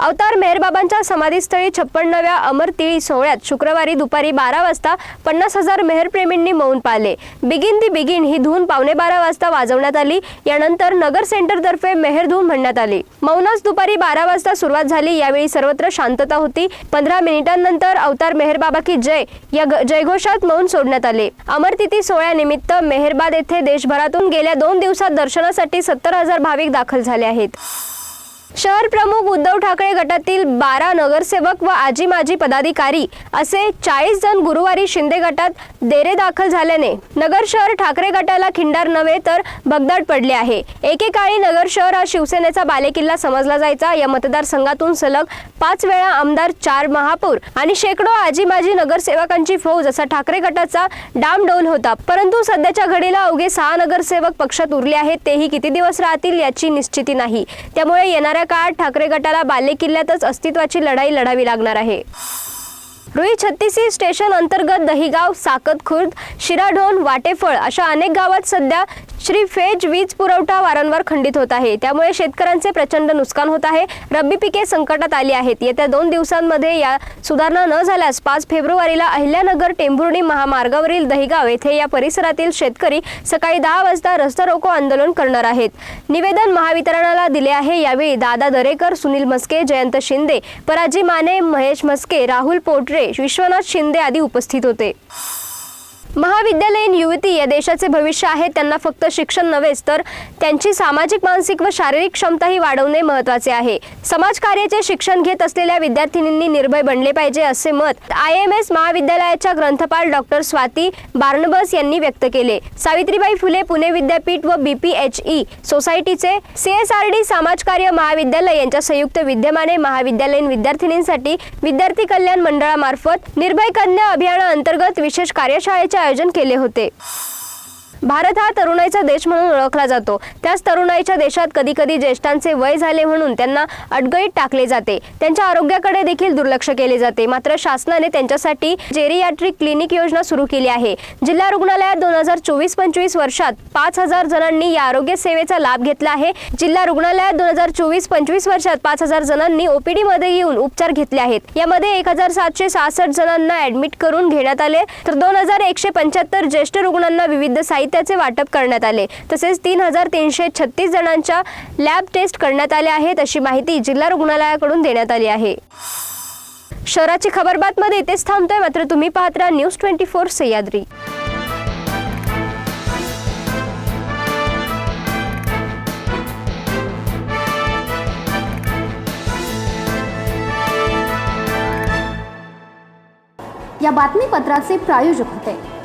अवतार मेहरबाबांच्या समाधीस्थळी छप्पन्नव्या अमर तिळी सोहळ्यात शुक्रवारी दुपारी बारा वाजता पन्नास हजार मेहरप्रेमींनी मौन पाळले. बिगिन दी बिगिन ही धून पावणे बारा वाजता वाजवण्यात आली. यानंतर नगर सेंटरतर्फे मेहर धून म्हणण्यात आली. मौनास दुपारी बारा वाजता सुरुवात झाली. यावेळी सर्वत्र शांतता होती. पंधरा मिनिटांनंतर अवतार मेहरबाबा की जय या जयघोषात मौन सोडण्यात आले. अमरतिथी सोहळ्यानिमित्त मेहरबाद येथे देशभरातून गेल्या दोन दिवसात दर्शनासाठी सत्तर हजार भाविक दाखल झाले आहेत. शहर प्रमुख उद्धव ठाकरे गटातील बारा नगरसेवक व आजी माजी पदाधिकारी असे चाळीस जण गुरुवारी शिंदे गटात देरे दाखल झाल्याने नगर शहर ठाकरे गटाला खिंडार नव्हे तर भगदाड पडले आहे. एकेकाळी नगर शहर हा शिवसेनेचा बालेकिल्ला समजला जायचा. या मतदारसंघातून सलग पाच वेळा आमदार चार महापौर आणि शेकडो आजी माजी नगरसेवकांची फौज असा ठाकरे गटाचा डामडौल होता. परंतु सध्याच्या घडीला अवघे सहा नगरसेवक पक्षात उरले आहेत. तेही किती दिवस राहतील याची निश्चिती नाही. त्यामुळे येणाऱ्या काळात ठाकरे गटाला बालेकिल्ल्यातच अस्तित्वाची लढाई लढावी लागणार आहे. रुई छत्तीसी स्टेशन अंतर्गत दहिगाव साकत खुर्द शिराढोण वाटेफळ अशा अनेक गावात सध्या श्री फेज वीज पुरवठा वारंवार खंडित होत आहे. त्यामुळे शेतकऱ्यांचे प्रचंड नुकसान होत आहे. रब्बी पिके संकटात आली आहेत. येत्या दोन दिवसांमध्ये या सुधारणा न झाल्यास पाच फेब्रुवारीला अहिल्यानगर टेंभुर्णी महामार्गावरील दहिगाव येथे या परिसरातील शेतकरी सकाळी दहा वाजता रस्ता रोको आंदोलन करणार आहेत. निवेदन महावितरणाला दिले आहे. यावेळी दादा दरेकर सुनील मस्के जयंत शिंदे पराजी माने महेश मस्के राहुल पोटरे विश्वनाथ शिंदे आदी उपस्थित होते. महाविद्यालयीन युवती या देशाचे भविष्य आहे त्यांना फक्त शिक्षण नव्हेच तर त्यांची सामाजिक मानसिक व शारीरिक क्षमताही वाढवणे महत्त्वाचे आहे. समाजकार्याचे शिक्षण घेत असलेल्या विद्यार्थिनींनी निर्भय बनले पाहिजे असे मत आय एम एस महाविद्यालयाच्या ग्रंथपाल डॉक्टर स्वाती बार्नबस यांनी व्यक्त केले. सावित्रीबाई फुले पुणे विद्यापीठ व बीपीएचई सोसायटीचे सीएसआरडी समाजकार्य महाविद्यालय यांच्या संयुक्त विद्यमाने महाविद्यालयीन विद्यार्थिनींसाठी विद्यार्थी कल्याण मंडळामार्फत निर्भय कन्या अभियानाअंतर्गत विशेष कार्यशाळेच्या आयोजन केले होते. भारत हा तरुणाईचा देश म्हणून ओळखला जातो. त्याच तरुणाईच्या देशात कधी कधी ज्येष्ठांचे वय झाले म्हणून त्यांना अडगळीत टाकले जाते. त्यांच्या आरोग्याकडे देखील दुर्लक्ष केले जाते. मात्र शासनाने त्यांच्यासाठी जेरियाट्रिक क्लिनिक योजना सुरू केली आहे. जिल्हा रुग्णालयात दोन हजार चोवीस पंचवीस वर्षात पाच हजार जणांनी या आरोग्य सेवेचा लाभ घेतला आहे. जिल्हा रुग्णालयात दोन हजार चोवीस पंचवीस वर्षात पाच हजार जणांनी ओपीडी मध्ये येऊन उपचार घेतले आहेत. यामध्ये एक हजार सातशे सहासष्ट जणांना ऍडमिट करून घेण्यात आले. तर दोन हजार एकशे पंच्याहत्तर ज्येष्ठ रुग्णांना विविध साहित्य साहित्याचे वाटप करण्यात आले. तसेच तीन हजार तीनशे छत्तीस जणांच्या लॅब टेस्ट करण्यात आल्या आहेत अशी माहिती जिल्हा रुग्णालयाकडून देण्यात आली आहे. शहराची खबर बातमध्ये इथेच थांबतोय. मात्र तुम्ही पाहत राहा न्यूज ट्वेंटी फोर सह्याद्री. या बातमीपत्राचे प्रायोजक होते.